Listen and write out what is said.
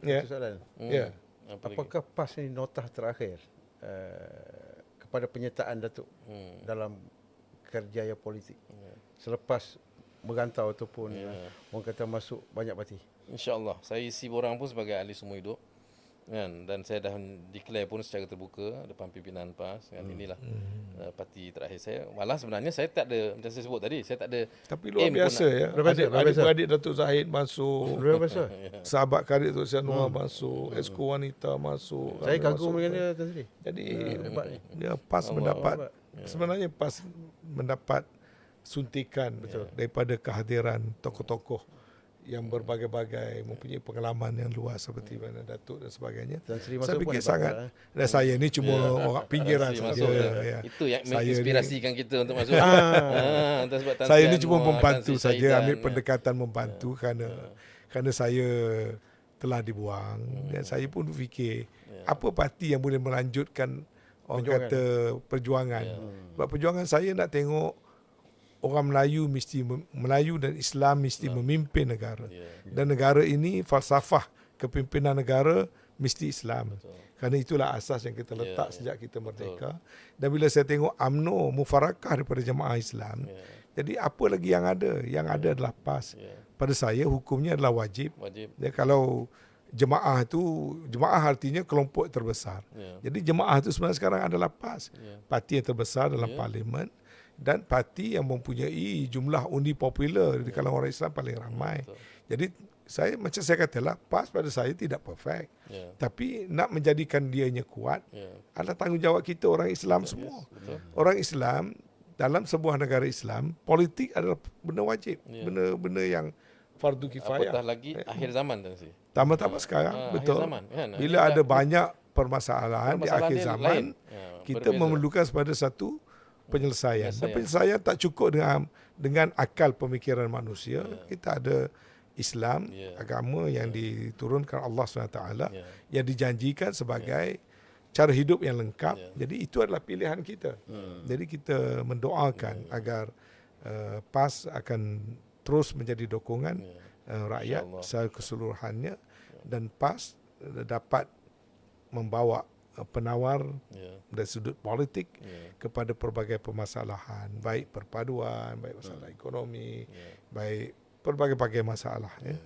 Ya. Satu soalan. Hmm. Ya. Apa lagi? Apakah PAS ini notah terakhir uh, kepada penyertaan Datuk Hmm. dalam kerjaya politik Ya. selepas merantau ataupun Ya. uh, orang kata masuk banyak parti? InsyaAllah. Saya isi borang pun sebagai ahli semua hidup. Kan? Dan saya dah declare pun secara terbuka depan pimpinan PAS. Kan? Inilah uh, parti terakhir saya. Malah sebenarnya saya tak ada, macam saya sebut tadi, saya tak ada Tapi luar aim biasa ya. Adik, biasa. adik-beradik Datuk Zahid masuk. Luar biasa. Sahabat karib Datuk Sianua masuk. Esko wanita masuk. Saya kagum masuk. dengan dia Tan Sri. Jadi Hebat ni. dia PAS mendapat hebat. sebenarnya PAS mendapat suntikan daripada kehadiran tokoh-tokoh yang berbagai-bagai mempunyai pengalaman yang luas seperti mana Datuk dan sebagainya. Sri Saya fikir sangat. eh. Dan saya ni cuma orang pinggiran saja. ya. ya. Itu yang Saya ni- menginspirasikan kita untuk masuk. ah, sebab Tan Saya ni cuma membantu saja ambil ya. pendekatan membantu kerana kerana saya telah dibuang Hmm. dan saya pun fikir Ya. apa parti yang boleh melanjutkan orang Perjuangan. kata perjuangan. Ya. Sebab perjuangan saya nak tengok orang Melayu mesti Melayu dan Islam mesti memimpin negara. Ya. Dan negara ini falsafah kepimpinan negara mesti Islam. Kerana itulah asas yang kita letak Ya, sejak kita merdeka. Dan bila saya tengok AMNO mufarakah daripada jemaah Islam, Ya. jadi apa lagi yang ada? Yang ada adalah PAS. Ya. Pada saya hukumnya adalah wajib. Wajib. Ya, kalau jemaah tu jemaah artinya kelompok terbesar. Ya. Jadi jemaah itu sebenarnya sekarang adalah PAS. Ya. Parti yang terbesar dalam Ya. parlimen dan parti yang mempunyai jumlah undi popular di kalangan orang Islam paling ramai. Betul. Jadi saya macam saya katalah PAS pada saya tidak perfect. Ya. Tapi nak menjadikan dianya kuat Ya. adalah tanggungjawab kita orang Islam semua. Betul. Orang Islam dalam sebuah negara Islam, politik adalah benda wajib, Ya. benda-benda yang fardu Apatah kifayah. lagi akhir zaman Tan Sri. Tambah-tambah sekarang, Ah, betul. Akhir zaman, kan? Bila Ini ada banyak permasalahan di permasalahan akhir dia zaman, lain. Ya, kita berbeza. memerlukan pada satu penyelesaian. Dan Penyelesaian. tak cukup dengan dengan akal pemikiran manusia. Ya. Kita ada Islam, Ya. agama yang diturunkan Allah SWT Ya. yang dijanjikan sebagai cara hidup yang lengkap. Ya. Jadi itu adalah pilihan kita. Jadi kita mendoakan agar uh, PAS akan terus menjadi dokongan Ya. uh, rakyat secara keseluruhannya dan PAS uh, dapat membawa penawar Ya. dari sudut politik Ya. kepada pelbagai permasalahan baik perpaduan baik masalah ekonomi Ya. baik pelbagai-bagai masalah ya.